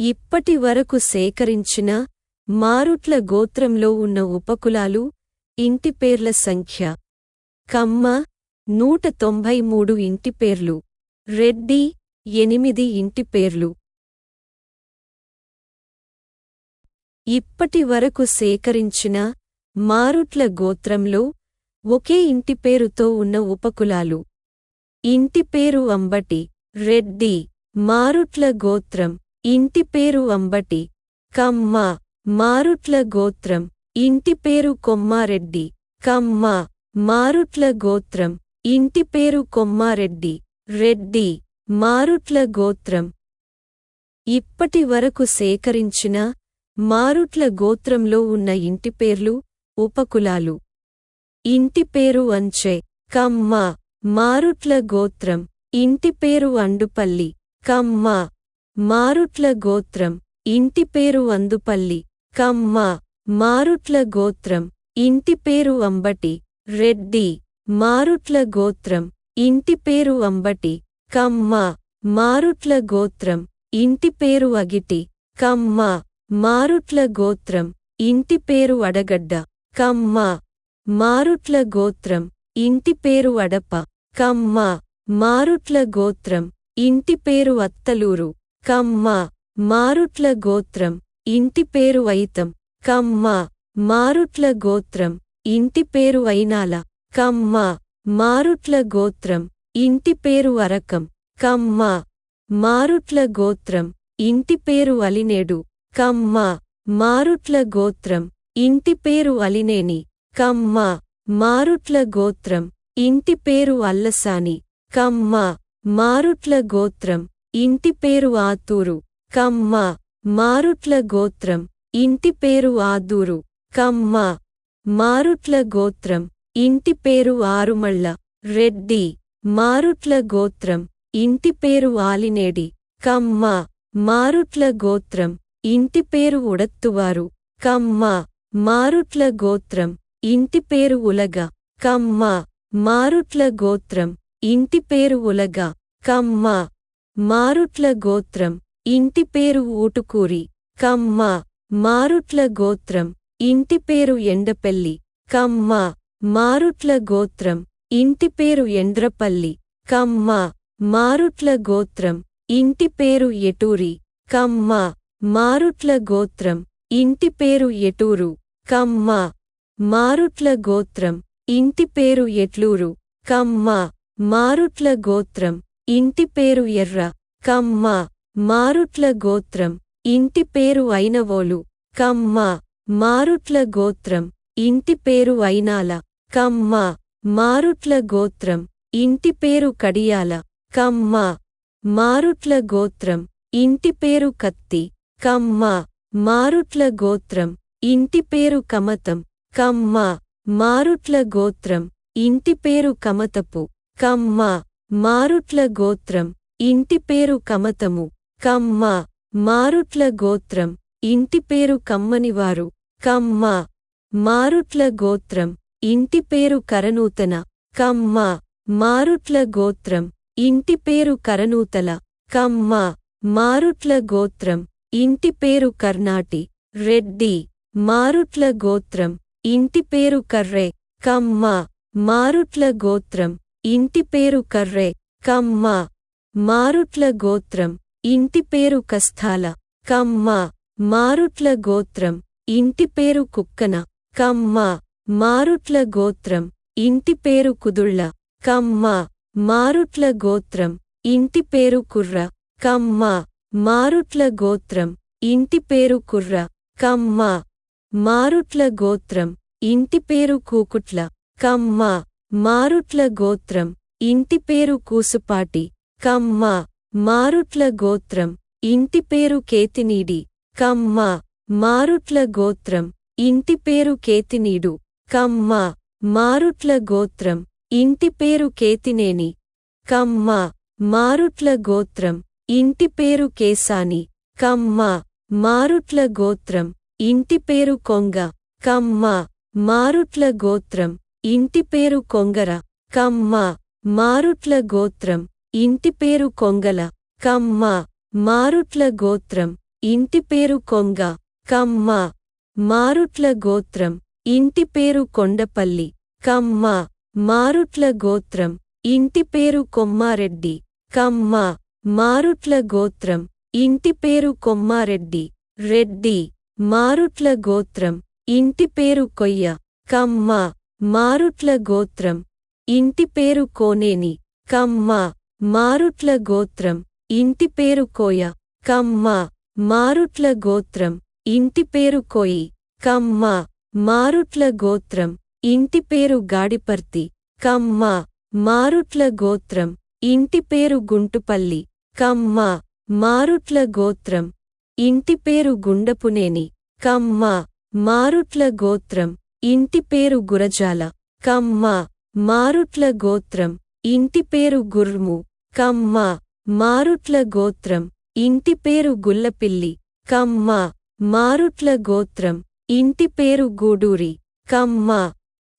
ఇప్పటి వరకు సేకరించిన మారుట్ల గోత్రంలో ఉన్న ఉపకులాలు ఇంటి పేర్ల సంఖ్య. కమ్మ నూట తొంభై మూడు ఇంటి పేర్లు. రెడ్డి ఎనిమిది ఇంటి పేర్లు. ఇప్పటి వరకు సేకరించిన మారుట్ల గోత్రంలో ఒకే ఇంటి పేరుతో ఉన్న ఉపకులాలు. ఇంటి పేరు అంబటి. రెడ్డి మారుట్ల గోత్రం. ఇంటి పేరు అంబటి కమ్మ మారుట్ల గోత్రం. ఇంటి పేరు కొమ్మారెడ్డి కమ్మ మారుట్ల గోత్రం. ఇంటి పేరు కొమ్మారెడ్డి రెడ్డి మారుట్ల గోత్రం. ఇప్పటి వరకు సేకరించిన మారుట్ల గోత్రంలో ఉన్న ఇంటి పేర్లు ఉపకులాలు. ఇంటి పేరు అంచె కమ్మ మారుట్ల గోత్రం. ఇంటి పేరు అండుపల్లి కమ్మ మారుట్ల గోత్రం ఇంటి పేరు అందుపల్లి కమ్మ మారుట్ల గోత్రం ఇంటి పేరు అంబటి రెడ్డి మారుట్ల గోత్రం ఇంటి పేరు అంబటి కమ్మ మారుట్ల గోత్రం ఇంటి పేరు అగిటి కమ్మ మారుట్ల గోత్రం ఇంటి పేరు అడగడ్డ కమ్మ మారుట్ల గోత్రం ఇంటి పేరు అడప కమ్మ మారుట్ల గోత్రం ఇంటి పేరు అత్తలూరు. కమ్మ మారుట్ల గోత్రం ఇంటి పేరు వైతం. కమ్మ మారుట్ల గోత్రం ఇంటి పేరు వైనాల. కమ్మ మారుట్ల గోత్రం ఇంటి పేరు అరకం కమ్మ మారుట్ల గోత్రం ఇంటి పేరు అలినేడు కమ్మ మారుట్ల గోత్రం ఇంటి పేరు అలినేని కమ్మ మారుట్ల గోత్రం ఇంటి పేరు అల్లసాని కమ్మ మారుట్ల గోత్రం ఇంటి పేరు ఆతూరు. కమ్మ. మారుట్ల గోత్రం. ఇంటి పేరు ఆదూరు. కమ్మ. మారుట్ల గోత్రం. ఇంటి పేరు ఆరుమళ్ళ. రెడ్డి. మారుట్ల గోత్రం. ఇంటి పేరు ఆలినేడి. కమ్మ. మారుట్ల గోత్రం. ఇంటి పేరు ఉడత్తువారు. కమ్మ. మారుట్ల గోత్రం. ఇంటి పేరు ఉలగ. కమ్మ. మారుట్ల గోత్రం. ఇంటి పేరు ఉలగ. కమ్మ. మారుట్ల గోత్రం ఇంటి పేరు ఊటుకూరి కమ్మ. మారుట్ల గోత్రం ఇంటి పేరు ఎండపల్లి కమ్మ. మారుట్ల గోత్రం ఇంటి పేరు ఎండ్రపల్లి కమ్మ. మారుట్ల గోత్రం ఇంటి పేరు ఎటూరి కమ్మ. మారుట్ల గోత్రం ఇంటి పేరు ఎటూరు కమ్మ. మారుట్ల గోత్రం ఇంటి పేరు ఎట్లూరు కమ్మ. మారుట్ల గోత్రం ఇంటి పేరు ఎర్ర కమ్మ మారుట్ల గోత్రం. ఇంటి పేరు అయినవోలు కమ్మ మారుట్ల గోత్రం. ఇంటి పేరు అయినాల కమ్మ మారుట్ల గోత్రం. ఇంటి పేరు కడియాల కమ్మ మారుట్ల గోత్రం. ఇంటి పేరు కత్తి కమ్మ మారుట్ల గోత్రం. ఇంటి పేరు కమతం కమ్మ మారుట్ల గోత్రం. ఇంటి పేరు కమతపు కమ్మ మారుట్ల గోత్రం ఇంటి పేరు కమతము. కమ్మ మారుట్ల గోత్రం ఇంటి పేరు కమ్మనివారు. కమ్మ మారుట్ల గోత్రం ఇంటి పేరు కరనూతన. కమ్మ మారుట్ల గోత్రం ఇంటి పేరు కరనూతల. కమ్మ మారుట్ల గోత్రం ఇంటి పేరు కర్ణాటి. రెడ్డి మారుట్ల గోత్రం ఇంటి పేరు కర్రె. కమ్మ మారుట్ల గోత్రం ఇంటి పేరు కర్రె కమ్మ. మారుట్ల గోత్రం ఇంటి పేరు కస్థాల. కమ్మ. మారుట్ల గోత్రం ఇంటి పేరు కుక్కన. కమ్మ. మారుట్ల గోత్రం ఇంటి పేరు కుదుళ్ళ. కమ్మ. మారుట్ల గోత్రం ఇంటి పేరు కుర్ర. కమ్మ. మారుట్ల గోత్రం ఇంటి పేరు కుర్ర. కమ్మ. మారుట్ల గోత్రం ఇంటి పేరు కూకుట్ల. కమ్మ. మారుట్ల గోత్రం ఇంటి పేరు కూసుపాటి కమ్మ మారుట్ల గోత్రం ఇంటి పేరు కేతినీడి కమ్మ మారుట్ల గోత్రం ఇంటి పేరు కేతినీడు కమ్మ మారుట్ల గోత్రం ఇంటి పేరు కేతినేని కమ్మ మారుట్ల గోత్రం ఇంటి పేరు కేసాని కమ్మ మారుట్ల గోత్రం ఇంటి పేరు కొంగ కమ్మ మారుట్ల గోత్రం. ఇంటి పేరు కొంగర కమ్మ మారుట్ల గోత్రం. ఇంటి పేరు కొంగల కమ్మ మారుట్ల గోత్రం. ఇంటి పేరు కొంగ కమ్మ మారుట్ల గోత్రం. ఇంటి పేరు కొండపల్లి కమ్మ మారుట్ల గోత్రం. ఇంటి పేరు కొమ్మారెడ్డి కమ్మ మారుట్ల గోత్రం. ఇంటి పేరు కొమ్మారెడ్డి రెడ్డి మారుట్ల గోత్రం. ఇంటి పేరు కొయ్య కమ్మ మారుట్ల గోత్రం. ఇంటి పేరు కోనేని. కమ్మ. మారుట్ల గోత్రం. ఇంటి పేరు కోయ. కమ్మ. మారుట్ల గోత్రం. ఇంటి పేరు కోయి. కమ్మ. మారుట్ల గోత్రం. ఇంటి పేరు గాడిపర్తి. కమ్మ. మారుట్ల గోత్రం. ఇంటి పేరు గుంటుపల్లి. కమ్మ. మారుట్ల గోత్రం. ఇంటి పేరు గుండపునేని. కమ్మ. మారుట్ల గోత్రం. ఇంటి పేరు గురజాల. కమ్మ మారుట్ల గోత్రం. ఇంటి పేరు గుర్ము. కమ్మ మారుట్ల గోత్రం. ఇంటి పేరు గుల్లపిల్లి. కమ్మ మారుట్ల గోత్రం. ఇంటి పేరు గూడూరి. కమ్మ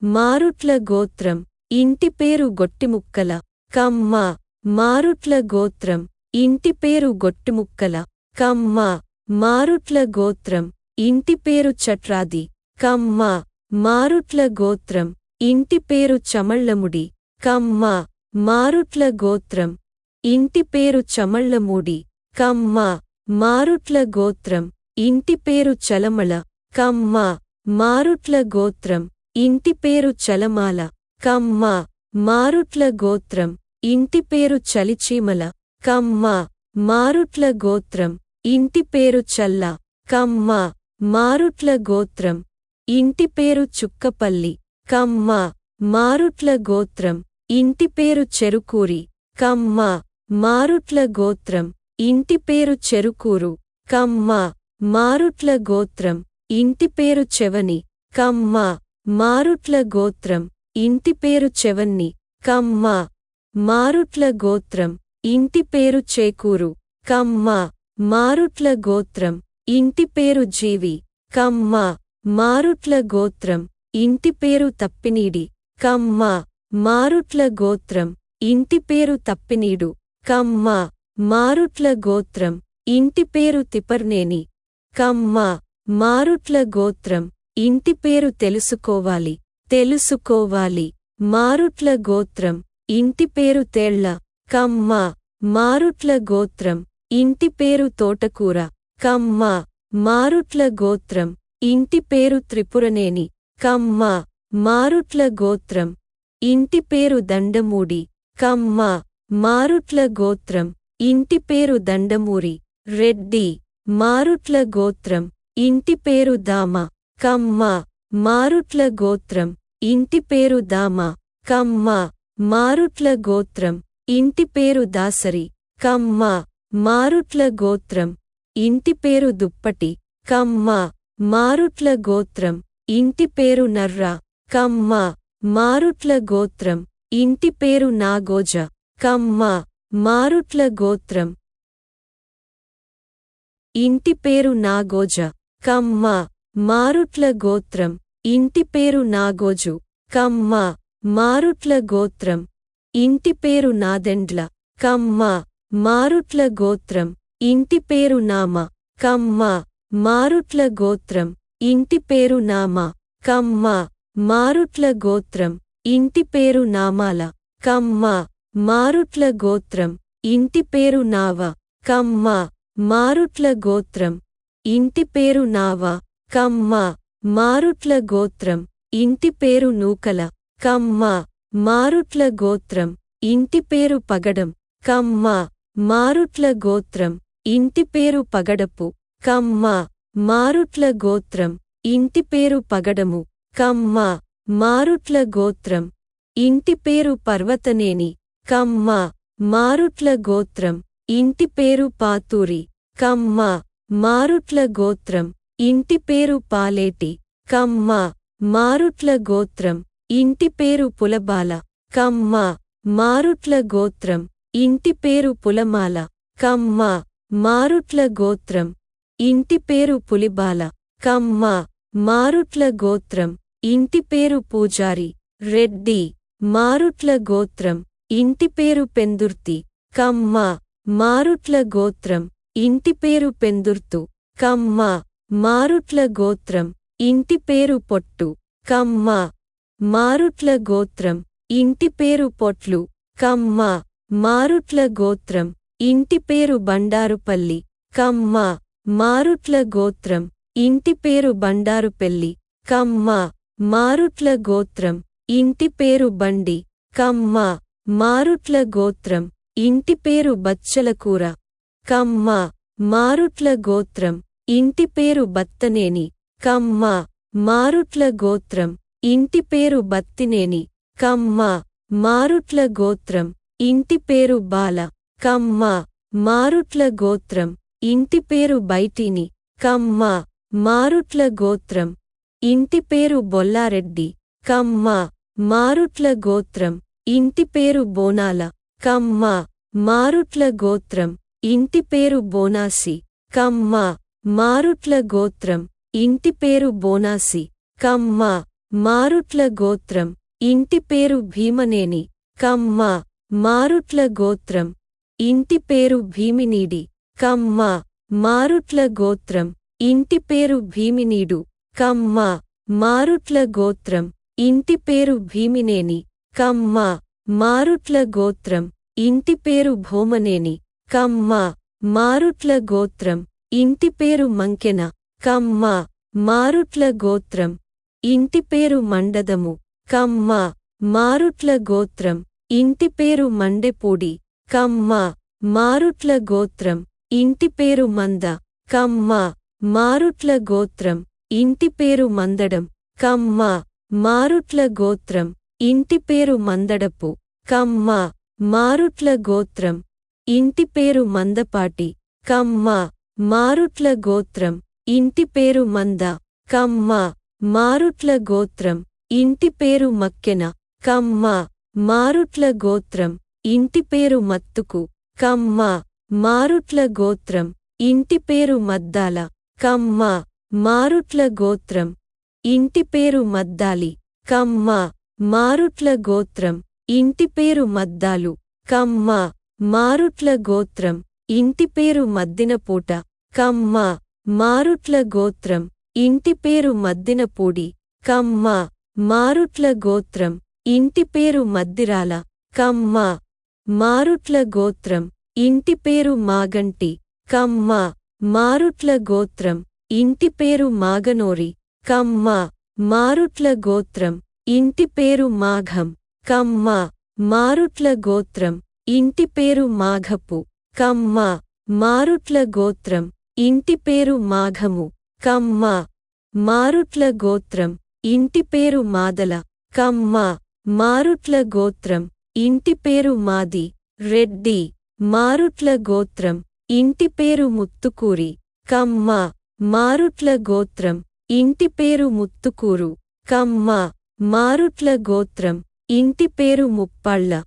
మారుట్ల గోత్రం. ఇంటి పేరు గొట్టిముక్కల. కమ్మ మారుట్ల గోత్రం. ఇంటి పేరు గొట్టిముక్కల. కమ్మ మారుట్ల గోత్రం. ఇంటి పేరు చట్రాది. కమ్మ మారుట్ల గోత్రం ఇంటి పేరు చమళ్ళముడి కమ్మ మారుట్ల గోత్రం ఇంటి పేరు చమళ్ళమూడి కమ్మ మారుట్ల గోత్రం ఇంటి పేరు చలమళ. కమ్మ మారుట్ల గోత్రం ఇంటి పేరు చలమాల. కమ్మ మారుట్ల గోత్రం ఇంటి పేరు చలిచీమల. కమ్మ మారుట్ల గోత్రం ఇంటి పేరు చల్ల. కమ్మ మారుట్ల గోత్రం ఇంటి పేరు చుక్కపల్లి. కమ్మ మారుట్ల గోత్రం. ఇంటి పేరు చెరుకూరి. కమ్మ మారుట్ల గోత్రం. ఇంటి పేరు చెరుకూరు. కమ్మ మారుట్ల గోత్రం. ఇంటి పేరు చెవని. కమ్మ మారుట్ల గోత్రం. ఇంటి పేరు చెవన్ని. కమ్మ మారుట్ల గోత్రం. ఇంటి పేరు చేకూరు. కమ్మ మారుట్ల గోత్రం. ఇంటి పేరు జీవి. కమ్మ మారుట్ల గోత్రం ఇంటి పేరు తప్పినీడి. కమ్మ మారుట్ల గోత్రం ఇంటి పేరు తప్పినీడు. కమ్మ మారుట్ల గోత్రం ఇంటి పేరు తిపర్నేని. కమ్మ మారుట్ల గోత్రం ఇంటి పేరు తెలుసుకోవాలి తెలుసుకోవాలి. మారుట్ల గోత్రం ఇంటి పేరు తేళ్ళ. కమ్మ మారుట్ల గోత్రం ఇంటి పేరు తోటకూర. కమ్మ మారుట్ల గోత్రం ఇంటి పేరు త్రిపురనేని. కమ్మ మారుట్ల గోత్రం. ఇంటి పేరు దండమూడి. కమ్మ మారుట్ల గోత్రం. ఇంటి పేరు దండమూరి. రెడ్డి మారుట్ల గోత్రం. ఇంటి పేరు దామ. కమ్మ మారుట్ల గోత్రం. ఇంటి పేరు దామ. కమ్మ మారుట్ల గోత్రం. ఇంటి పేరు దాసరి. కమ్మ మారుట్ల గోత్రం. ఇంటి పేరు దుప్పటి. కమ్మ మారుట్ల గోత్రం ఇంటి పేరు నర్ర కమ్మ మారుట్ల గోత్రం ఇంటి పేరు నాగోజ కమ్మ మారుట్ల గోత్రం. ఇంటి పేరు నాగోజ కమ్మ మారుట్ల గోత్రం ఇంటి పేరు నాగోజు కమ్మ మారుట్ల గోత్రం. ఇంటి పేరు నాదెండ్ల కమ్మ మారుట్ల గోత్రం. ఇంటి పేరు నామ కమ్మ మారుట్ల గోత్రం ఇంటి పేరు నామ కమ్మ. మారుట్ల గోత్రం ఇంటి పేరు నామాల కమ్మ. మారుట్ల గోత్రం ఇంటి పేరు నావ కమ్మ. మారుట్ల గోత్రం ఇంటి పేరు నావ కమ్మ. మారుట్ల గోత్రం ఇంటి పేరు నూకల కమ్మ. మారుట్ల గోత్రం ఇంటి పేరు పగడం కమ్మ. మారుట్ల గోత్రం ఇంటి పేరు పగడపు. కమ్మ మారుట్ల గోత్రం ఇంటి పేరు పగడము. కమ్మ మారుట్ల గోత్రం ఇంటి పేరు పర్వతనేని. కమ్మ మారుట్ల గోత్రం ఇంటి పేరు పాతూరి. కమ్మ మారుట్ల గోత్రం ఇంటి పేరు పాలేటి. కమ్మ మారుట్ల గోత్రం ఇంటి పేరు పులబాల. కమ్మ మారుట్ల గోత్రం ఇంటి పేరు పులమాల. కమ్మ మారుట్ల గోత్రం ఇంటి పేరు పులిబాల. కమ్మ మారుట్ల గోత్రం. ఇంటి పేరు పూజారి. రెడ్డి మారుట్ల గోత్రం. ఇంటి పేరు పెందుర్తి. కమ్మ మారుట్ల గోత్రం. ఇంటి పేరు పెందుర్తు. కమ్మ మారుట్ల గోత్రం. ఇంటి పేరు పొట్టు. కమ్మ మారుట్ల గోత్రం. ఇంటి పేరు పొట్లు. కమ్మ మారుట్ల గోత్రం. ఇంటి పేరు బండారుపల్లి. కమ్మ మారుట్ల గోత్రం ఇంటి పేరు బండారుపెల్లి కమ్మ మారుట్ల గోత్రం ఇంటి పేరు బండి కమ్మ మారుట్ల గోత్రం ఇంటి పేరు బచ్చలకూర కమ్మ మారుట్ల గోత్రం ఇంటి పేరు బత్తనేని కమ్మ మారుట్ల గోత్రం ఇంటి పేరు బత్తినేని కమ్మ మారుట్ల గోత్రం ఇంటి పేరు బాల కమ్మ మారుట్ల గోత్రం ఇంటి పేరు బైటిని కమ్మ మారుట్ల గోత్రం. ఇంటి పేరు బొల్లారెడ్డి కమ్మ మారుట్ల గోత్రం. ఇంటి పేరు బోనాల కమ్మ మారుట్ల గోత్రం. ఇంటి పేరు బోనాసి కమ్మ మారుట్ల గోత్రం. ఇంటి పేరు బోనాసి కమ్మ మారుట్ల గోత్రం. ఇంటి పేరు భీమనేని కమ్మ మారుట్ల గోత్రం. ఇంటి పేరు భీమినీడి కమ్మ మారుట్ల గోత్రం ఇంటి పేరు భీమినీడు కమ్మ మారుట్ల గోత్రం ఇంటి పేరు భీమినేని కమ్మ మారుట్ల గోత్రం ఇంటి పేరు భోమనేని కమ్మ మారుట్ల గోత్రం ఇంటి పేరు మంకెన కమ్మ మారుట్ల గోత్రం ఇంటి పేరు మండదము కమ్మ మారుట్ల గోత్రం ఇంటి పేరు మండెపూడి కమ్మ మారుట్ల గోత్రం ఇంటి పేరు మంద కమ్మ మారుట్ల గోత్రం ఇంటి పేరు మందడం కమ్మ మారుట్ల గోత్రం ఇంటి పేరు మందడపు కమ్మ మారుట్ల గోత్రం ఇంటి పేరు మందపాటి కమ్మ మారుట్ల గోత్రం ఇంటి పేరు మంద కమ్మ మారుట్ల గోత్రం ఇంటి పేరు మక్కెన కమ్మ మారుట్ల గోత్రం ఇంటి పేరు మత్తుకు కమ్మ మారుట్ల గోత్రం. ఇంటి పేరు మద్దాల. కమ్మ. మారుట్ల గోత్రం. ఇంటి పేరు మద్దాలి. కమ్మ. మారుట్ల గోత్రం. ఇంటి పేరు మద్దాలు. కమ్మ. మారుట్ల గోత్రం. ఇంటి పేరు మద్దినపూట. కమ్మ. మారుట్ల గోత్రం. ఇంటి పేరు మద్దినపూడి. కమ్మ. మారుట్ల గోత్రం. ఇంటి పేరు మద్దిరాల. కమ్మ. మారుట్ల గోత్రం. ఇంటి పేరు మాగంటి కమ్మ మారుట్ల గోత్రం ఇంటి పేరు మాగనోరి కమ్మ మారుట్ల గోత్రం ఇంటి పేరు మాఘం కమ్మ మారుట్ల గోత్రం ఇంటి పేరు మాఘపు కమ్మ మారుట్ల గోత్రం ఇంటి పేరు మాఘము కమ్మ మారుట్ల గోత్రం ఇంటి పేరు మాదల కమ్మ మారుట్ల గోత్రం ఇంటి పేరు మాది రెడ్డి. మారుట్ల గోత్రం ఇంటి పేరు ముత్తుకూరి. కమ్మ మారుట్ల గోత్రం ఇంటి పేరు ముత్తుకూరు. కమ్మ మారుట్ల గోత్రం ఇంటి పేరు ముప్పళ్ళ.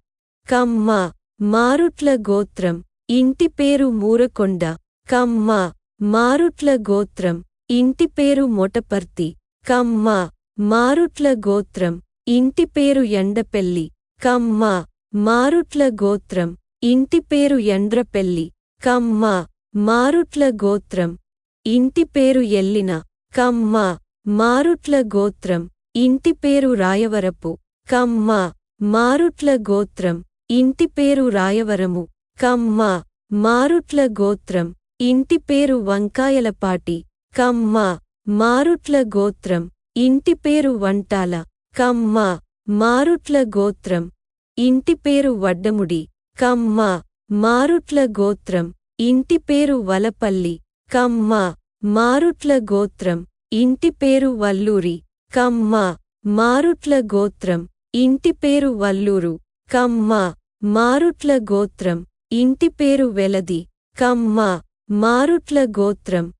కమ్మ మారుట్ల గోత్రం ఇంటి పేరు మూరకొండ. కమ్మ మారుట్ల గోత్రం ఇంటి పేరు మొటపర్తి. కమ్మ మారుట్ల గోత్రం ఇంటి పేరు ఎండపెల్లి. కమ్మ మారుట్ల గోత్రం ఇంటి పేరు ఎండ్రపెల్లి కమ్మ మారుట్ల గోత్రం. ఇంటి పేరు ఎల్లిన. కమ్మ మారుట్ల గోత్రం. ఇంటి పేరు రాయవరపు. కమ్మ మారుట్ల గోత్రం. ఇంటి పేరు రాయవరము. కమ్మ మారుట్ల గోత్రం. ఇంటి పేరు వంకాయలపాటి. కమ్మ మారుట్ల గోత్రం. ఇంటి పేరు వంటాల. కమ్మ మారుట్ల గోత్రం. ఇంటి పేరు వడ్డముడి. కమ్మ మారుట్ల గోత్రం ఇంటి పేరు వలపల్లి. కమ్మ మారుట్ల గోత్రం ఇంటి పేరు వల్లూరి. కమ్మ మారుట్ల గోత్రం ఇంటి పేరు వల్లూరు. కమ్మ మారుట్ల గోత్రం ఇంటి పేరు వెలది. కమ్మ మారుట్ల గోత్రం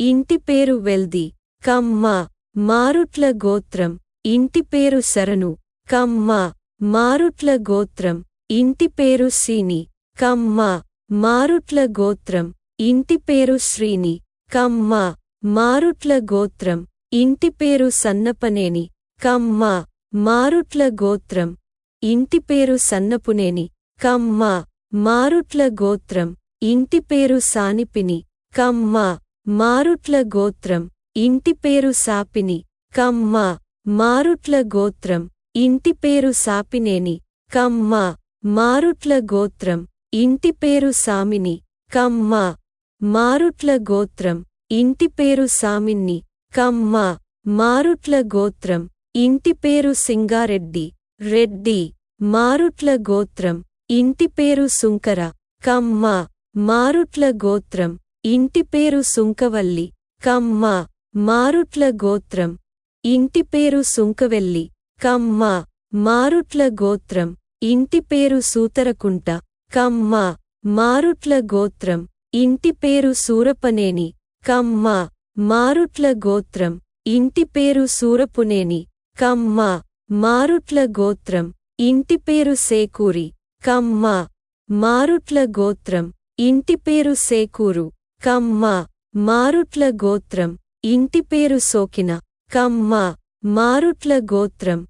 ఇంటి పేరు వెల్ది. కమ్మ మారుట్ల గోత్రం ఇంటి పేరు శరణు. కమ్మ మారుట్ల గోత్రం ఇంటి పేరు సీని కమ్మ మారుట్ల గోత్రం. ఇంటి పేరు శ్రీని కమ్మ మారుట్ల గోత్రం. ఇంటి పేరు సన్నపనేని కమ్మ మారుట్ల గోత్రం. ఇంటి పేరు సన్నపునేని కమ్మ మారుట్ల గోత్రం. ఇంటి పేరు సానిపిని కమ్మ మారుట్ల గోత్రం. ఇంటి పేరు సాపిని కమ్మ మారుట్ల గోత్రం. ఇంటి పేరు సాపినేని కమ్మ మారుట్ల గోత్రం ఇంటి పేరు సామిని కమ్మ. మారుట్ల గోత్రం ఇంటి పేరు సామిన్ని కమ్మ. మారుట్ల గోత్రం ఇంటి పేరు సింగారెడ్డి రెడ్డి. మారుట్ల గోత్రం ఇంటి పేరు సుంకర కమ్మ. మారుట్ల గోత్రం ఇంటి పేరు సుంకవల్లి కమ్మ. మారుట్ల గోత్రం ఇంటి పేరు సుంకవెల్లి కమ్మ. మారుట్ల గోత్రం ఇంటి పేరు సూతరకుంట. కమ్మ. మారుట్ల గోత్రం. ఇంటి పేరు సూరపనేని. కమ్మ. మారుట్ల గోత్రం. ఇంటి పేరు సూరపునేని. కమ్మ. మారుట్ల గోత్రం. ఇంటి పేరు సేకూరి. కమ్మ. మారుట్ల గోత్రం. ఇంటి పేరు సేకూరు. కమ్మ. మారుట్ల గోత్రం. ఇంటి పేరు సోకిన. కమ్మ. మారుట్ల గోత్రం.